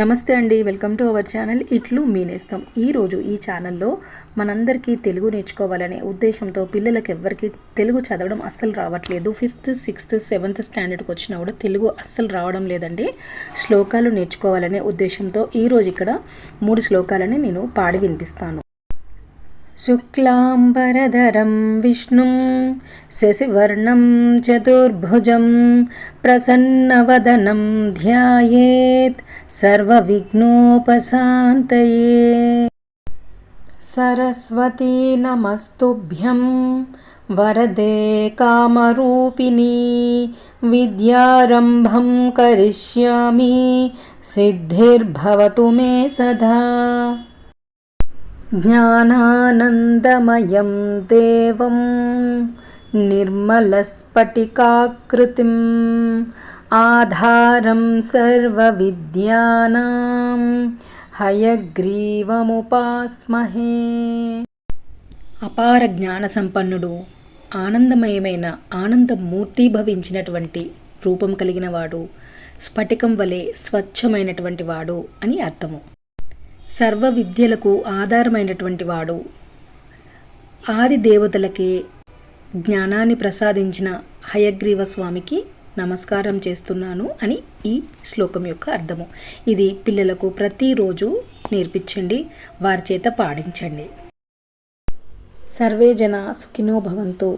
నమస్తే అండి welcome to our channel ఇట్లు మీనేస్తాం. ఈరోజు ఈ ఛానల్లో మనందరికీ తెలుగు నేర్చుకోవాలనే ఉద్దేశంతో పిల్లలకి ఎవ్వరికి తెలుగు చదవడం అస్సలు రావట్లేదు. ఫిఫ్త్ సిక్స్త్ సెవెంత్ స్టాండర్డ్కి వచ్చినా కూడా తెలుగు అస్సలు రావడం లేదండి. శ్లోకాలు నేర్చుకోవాలనే ఉద్దేశంతో ఈరోజు ఇక్కడ మూడు శ్లోకాలని నేను పాడి వినిపిస్తాను. శుక్లాంబరధరం విష్ణుం శశివర్ణం చతుర్భుజం ప్రసన్నవదనం ధ్యాయేత్ సర్వవిఘ్నోపశాంతయే. సరస్వతీ నమస్తుభ్యం. వరదే కామరూపిణి. విద్యారంభం కరిష్యామి. సిద్ధిర్భవతు మే సదా. జ్ఞానానందమయం దేవం. నిర్మలస్ఫటికాకృతిం. ఆధారం సర్వవిద్యానాం హయగ్రీవముపాస్మహే. అపార జ్ఞాన సంపన్నుడు ఆనందమయమైన ఆనందమూర్తిభవించినటువంటి రూపం కలిగిన వాడు స్ఫటికం వలె స్వచ్ఛమైనటువంటి వాడు అని అర్థము. సర్వ విద్యలకు ఆధారమైనటువంటి వాడు. ఆది దేవతలకే జ్ఞానాన్ని ప్రసాదించిన హయగ్రీవ స్వామికి నమస్కారం చేస్తున్నాను అని ఈ శ్లోకం యొక్క అర్థము. ఇది పిల్లలకు ప్రతిరోజు నేర్పించండి వారి చేత పాడించండి. సర్వే జన సుఖినో భవంతు.